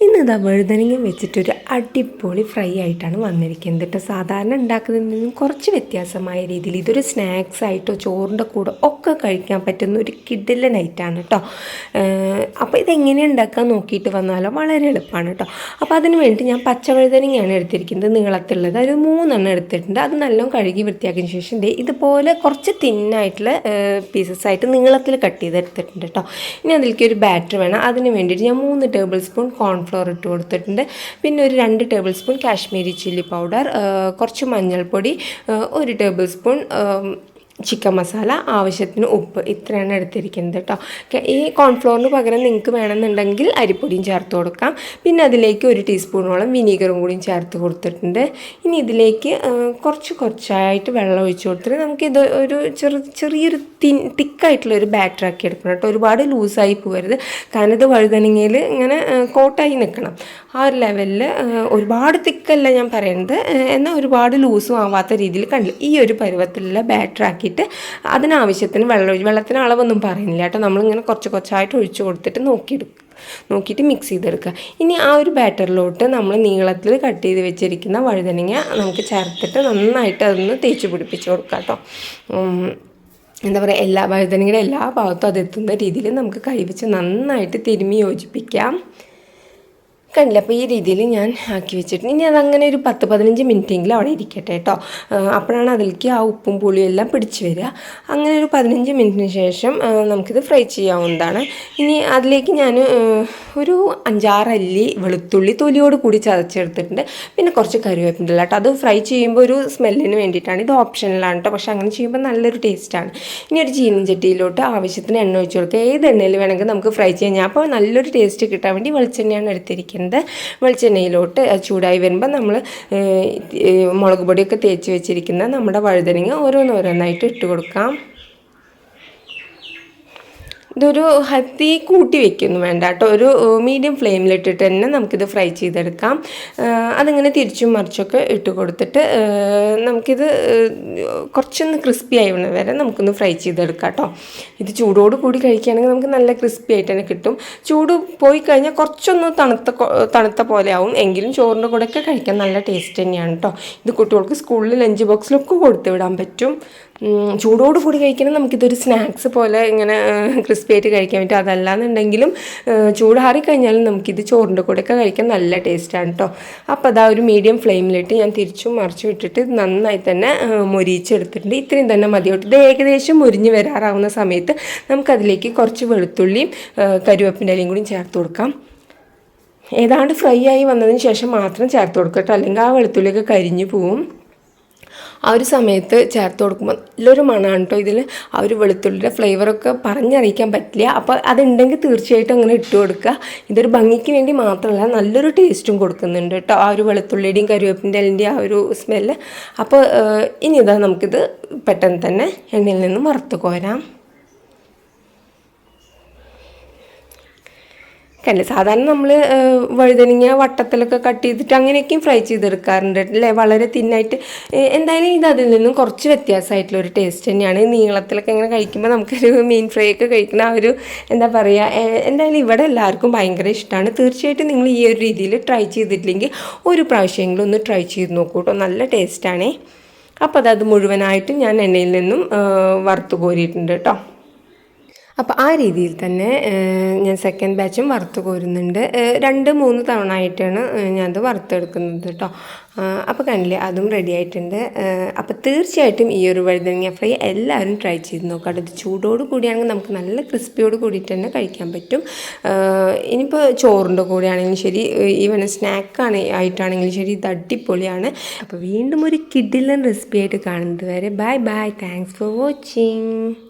ഇന്ന് ഇതാ വഴുതനങ്ങ വെച്ചിട്ടൊരു അടിപൊളി ഫ്രൈ ആയിട്ടാണ് വന്നിരിക്കുന്നത് കേട്ടോ. സാധാരണ ഉണ്ടാക്കുന്നതിൽ നിന്നും കുറച്ച് വ്യത്യാസമായ രീതിയിൽ ഇതൊരു സ്നാക്സ് ആയിട്ടോ ചോറിന്റെ കൂടെ ഒക്കെ കഴിക്കാൻ പറ്റുന്ന ഒരു കിഡിലെ നൈറ്റാണ് കേട്ടോ. അപ്പോൾ ഇതെങ്ങനെ ഉണ്ടാക്കാൻ നോക്കിയിട്ട് വന്നാലോ വളരെ എളുപ്പമാണ് കേട്ടോ. അപ്പോൾ അതിന് വേണ്ടി ഞാൻ പച്ച വഴുതനങ്ങയാണ് എടുത്തിരിക്കുന്നത് നീളത്തിലുള്ളത്. ഒരു മൂന്നെണ്ണം എടുത്തിട്ടുണ്ട്. അത് നല്ലോണം കഴുകി വൃത്തിയാക്കിയതിന് ശേഷം ഇതുപോലെ കുറച്ച് തിന്നായിട്ടുള്ള പീസസ് ആയിട്ട് നീളത്തിൽ കട്ട് ചെയ്ത് എടുത്തിട്ടുണ്ട് കേട്ടോ. ഇനി അതിലേക്ക് ഒരു ബാറ്റർ വേണം. അതിന് വേണ്ടിയിട്ട് ഞാൻ മൂന്ന് ടേബിൾ സ്പൂൺ കോൺഫ്ലോർ ഇട്ട് കൊടുത്തിട്ടുണ്ട്. പിന്നെ ഒരു രണ്ട് table spoon Kashmiri chilli powder കുറച്ച് മഞ്ഞൾപ്പൊടി ഒരു ടേബിൾ സ്പൂൺ ചിക്കൻ മസാല ആവശ്യത്തിന് ഉപ്പ്. ഇത്രയാണ് എടുത്തിരിക്കുന്നത് കേട്ടോ ഈ കോൺഫ്ലോറിന് പകരം നിങ്ങൾക്ക് വേണമെന്നുണ്ടെങ്കിൽ അരിപ്പൊടിയും ചേർത്ത് കൊടുക്കാം. പിന്നെ അതിലേക്ക് ഒരു ടീസ്പൂണോളം വിനീഗറും കൂടിയും ചേർത്ത് കൊടുത്തിട്ടുണ്ട്. ഇനി ഇതിലേക്ക് കുറച്ച് കുറച്ചായിട്ട് വെള്ളം ഒഴിച്ച് കൊടുത്തിട്ട് നമുക്കിത് ഒരു ചെറു ചെറിയൊരു തിൻ തിക്കായിട്ടുള്ള ഒരു ബാറ്റർ ആക്കി എടുക്കണം കേട്ടോ. ഒരുപാട് ലൂസായി പോകരുത്. കാരണം ഇത് വഴുതനങ്ങയിൽ ഇങ്ങനെ കോട്ടായി നിൽക്കണം. ആ ഒരു ലെവലിൽ ഒരുപാട് തിക്കല്ല ഞാൻ പറയുന്നത് എന്നാൽ ഒരുപാട് ലൂസും ആവാത്ത രീതിയിൽ കണ്ടില്ല. ഈ ഒരു പരുവത്തിലുള്ള ബാറ്റർ ആക്കിയിട്ട് അതിനാവശ്യത്തിന് വെള്ളം ഒഴിച്ച് വെള്ളത്തിന് അളവൊന്നും പറയുന്നില്ല കേട്ടോ. നമ്മളിങ്ങനെ കുറച്ച് കുറച്ചായിട്ട് ഒഴിച്ചു കൊടുത്തിട്ട് നോക്കിയെടുക്കും നോക്കിയിട്ട് മിക്സ് ചെയ്തെടുക്കുക. ഇനി ആ ഒരു ബാറ്ററിലോട്ട് നമ്മൾ നീളത്തിൽ കട്ട് ചെയ്ത് വെച്ചിരിക്കുന്ന വഴുതനങ്ങ നമുക്ക് ചേർത്തിട്ട് നന്നായിട്ട് അതൊന്ന് തേച്ച് പിടിപ്പിച്ച് കൊടുക്കാം കേട്ടോ. എന്താ പറയുക എല്ലാ വഴുതനങ്ങയുടെ എല്ലാ ഭാഗത്തും അതെത്തുന്ന രീതിയിൽ നമുക്ക് കൈവച്ച് നന്നായിട്ട് തിരുമ്മി യോജിപ്പിക്കാം. കണ്ടില്ല. അപ്പോൾ ഈ രീതിയിൽ ഞാൻ ആക്കി വെച്ചിട്ടുണ്ട്. ഇനി അതങ്ങനെ ഒരു പത്ത് പതിനഞ്ച് മിനിറ്റെങ്കിലും അവിടെ ഇരിക്കട്ടെ കേട്ടോ. അപ്പോഴാണ് അതിലേക്ക് ആ ഉപ്പും പുളിയും എല്ലാം പിടിച്ച് വരിക. അങ്ങനെ ഒരു പതിനഞ്ച് മിനിറ്റിന് ശേഷം നമുക്കിത് ഫ്രൈ ചെയ്യാവുന്നതാണ്. ഇനി അതിലേക്ക് ഞാൻ ഒരു അഞ്ചാറ് അല്ലി വെളുത്തുള്ളി തൊലിയോട് കൂടി ചതച്ചെടുത്തിട്ടുണ്ട്. പിന്നെ കുറച്ച് കറിവേപ്പിന്റെ കേട്ടോ. അത് ഫ്രൈ ചെയ്യുമ്പോൾ ഒരു സ്മെല്ലിന് വേണ്ടിയിട്ടാണ്. ഇത് ഓപ്ഷനിലാണ് കേട്ടോ. പക്ഷേ അങ്ങനെ ചെയ്യുമ്പോൾ നല്ലൊരു ടേസ്റ്റാണ്. ഇനി ഒരു ചട്ടിയിലോട്ട് ആവശ്യത്തിന് എണ്ണ ഒഴിച്ചു കൊടുക്കുക. ഏത് എണ്ണയിൽ വേണമെങ്കിൽ നമുക്ക് ഫ്രൈ ചെയ്യാം. ഞാൻ അപ്പോൾ നല്ലൊരു ടേസ്റ്റ് കിട്ടാൻ വേണ്ടി വെളിച്ചെണ്ണയാണ് എടുത്തിരിക്കുന്നത്. വെളിച്ചെണ്ണയിലോട്ട് ചൂടായി വരുമ്പോൾ നമ്മൾ മുളക് പൊടിയൊക്കെ തേച്ച് വെച്ചിരിക്കുന്ന നമ്മുടെ വഴുതനങ്ങ ഓരോന്നോരോന്നായിട്ട് ഇട്ട് കൊടുക്കാം. ഇതൊരു ഹത്തി കൂട്ടി വെക്കുന്നു വേണ്ട കേട്ടോ. ഒരു മീഡിയം ഫ്ലെയിമിലിട്ടിട്ട് തന്നെ നമുക്കിത് ഫ്രൈ ചെയ്തെടുക്കാം. അതിങ്ങനെ തിരിച്ചും മറിച്ചൊക്കെ ഇട്ട് കൊടുത്തിട്ട് നമുക്കിത് കുറച്ചൊന്ന് ക്രിസ്പി ആവുന്ന വരെ നമുക്കൊന്ന് ഫ്രൈ ചെയ്തെടുക്കാം കേട്ടോ. ഇത് ചൂടോട് കൂടി കഴിക്കുകയാണെങ്കിൽ നമുക്ക് നല്ല ക്രിസ്പി ആയിട്ട് തന്നെ കിട്ടും. ചൂട് പോയി കഴിഞ്ഞാൽ കുറച്ചൊന്ന് തണുത്ത തണുത്ത പോലെ ആവും. എങ്കിലും ചോറിന്റെ കൂടെയൊക്കെ കഴിക്കാൻ നല്ല ടേസ്റ്റ് തന്നെയാണ് കേട്ടോ. ഇത് കുട്ടികൾക്ക് സ്കൂളിൽ ലഞ്ച് ബോക്സിലൊക്കെ കൊടുത്തു വിടാൻ പറ്റും. ചൂടോട് കൂടി കഴിക്കണം. നമുക്കിതൊരു സ്നാക്സ് പോലെ ഇങ്ങനെ ക്രിസ്പി ആയിട്ട് കഴിക്കാൻ പറ്റും. അതല്ലാന്നുണ്ടെങ്കിലും ചൂടാറി കഴിഞ്ഞാലും നമുക്കിത് ചോറിന്റെ കൂടെയൊക്കെ കഴിക്കാൻ നല്ല ടേസ്റ്റാണ് കേട്ടോ അപ്പോൾ അതാ ഒരു മീഡിയം ഫ്ലെയിമിലിട്ട് ഞാൻ തിരിച്ചും മറിച്ചു വിട്ടിട്ട് നന്നായി തന്നെ മൊരിയിച്ചെടുത്തിട്ടുണ്ട്. ഇത്രയും തന്നെ മതിയോട്ട് ഇത് ഏകദേശം മുരിഞ്ഞ് വരാറാവുന്ന സമയത്ത് നമുക്കതിലേക്ക് കുറച്ച് വെളുത്തുള്ളിയും കരുവേപ്പിന്റെ ഇലയും കൂടി ചേർത്ത് കൊടുക്കാം. ഏതാണ്ട് ഫ്രൈ ആയി വന്നതിന് ശേഷം മാത്രം ചേർത്ത് കൊടുക്കട്ടോ. കേട്ടോ അല്ലെങ്കിൽ ആ വെളുത്തുള്ളിയൊക്കെ കരിഞ്ഞു പോവും. ആ ഒരു സമയത്ത് ചേർത്ത് കൊടുക്കുമ്പോൾ നല്ലൊരു മണമാണ് കേട്ടോ ഇതിൽ ആ ഒരു വെളുത്തുള്ളിയുടെ ഫ്ലേവറൊക്കെ പറഞ്ഞറിയിക്കാൻ പറ്റില്ല. അപ്പോൾ അതുണ്ടെങ്കിൽ തീർച്ചയായിട്ടും അങ്ങനെ ഇട്ട് കൊടുക്കുക. ഇതൊരു ഭംഗിക്ക് വേണ്ടി മാത്രമല്ല നല്ലൊരു ടേസ്റ്റും കൊടുക്കുന്നുണ്ട് കേട്ടോ ആ ഒരു വെളുത്തുള്ളിയുടെയും കരുവേപ്പിന്റെ ആ ഒരു സ്മെല്ല് അപ്പോൾ ഇനി ഇതാ നമുക്കിത് പെട്ടെന്ന് തന്നെ എണ്ണയിൽ നിന്ന് വറുത്ത് കോരാം. കണ്ടില്ലേ. സാധാരണ നമ്മൾ വഴുതനങ്ങ വട്ടത്തിലൊക്കെ കട്ട് ചെയ്തിട്ട് അങ്ങനെയൊക്കെയും ഫ്രൈ ചെയ്തെടുക്കാറുണ്ട് അല്ലേ? വളരെ തിന്നായിട്ട്. എന്തായാലും ഇത് അതിൽ നിന്നും കുറച്ച് വ്യത്യാസമായിട്ടുള്ള ഒരു ടേസ്റ്റ് തന്നെയാണ്. നീളത്തിലൊക്കെ ഇങ്ങനെ കഴിക്കുമ്പോൾ നമുക്കൊരു മീൻ ഫ്രൈ ഒക്കെ കഴിക്കുന്ന ആ ഒരു എന്താ പറയുക എന്തായാലും ഇവിടെ എല്ലാവർക്കും ഭയങ്കര ഇഷ്ടമാണ് തീർച്ചയായിട്ടും നിങ്ങൾ ഈ ഒരു രീതിയിൽ ട്രൈ ചെയ്തിട്ടില്ലെങ്കിൽ ഒരു പ്രാവശ്യമെങ്കിലും ഒന്ന് ട്രൈ ചെയ്ത് നോക്കൂ കേട്ടോ. നല്ല ടേസ്റ്റാണേ. അപ്പോൾ അതത് മുഴുവനായിട്ടും ഞാൻ എണ്ണയിൽ നിന്നും വറുത്ത് കോരിയിട്ടുണ്ട് കേട്ടോ. അപ്പോൾ ആ രീതിയിൽ തന്നെ ഞാൻ സെക്കൻഡ് ബാച്ചും വറുത്ത് കോരുന്നുണ്ട്. രണ്ട് മൂന്ന് തവണ ആയിട്ടാണ് ഞാനത് വറുത്തെടുക്കുന്നത് കേട്ടോ അപ്പോൾ കണ്ടില്ലേ അതും റെഡി ആയിട്ടുണ്ട്. അപ്പോൾ തീർച്ചയായിട്ടും ഈ ഒരു വഴുതനങ്ങ ഫ്രൈ എല്ലാവരും ട്രൈ ചെയ്ത് നോക്കാം ഇത് ചൂടോട് കൂടിയാണെങ്കിൽ നമുക്ക് നല്ല ക്രിസ്പിയോട് കൂടിയിട്ട് തന്നെ കഴിക്കാൻ പറ്റും. ഇനിയിപ്പോൾ ചോറിന്റെ കൂടെയാണെങ്കിലും ശരി ഈവൻ സ്നാക്കാണ് ആയിട്ടാണെങ്കിലും ശരി ഇത് അടിപൊളിയാണ്. അപ്പോൾ വീണ്ടും ഒരു കിഡിലൻ റെസിപ്പി ആയിട്ട് കാണുന്നത് വരെ bye bye thanks for watching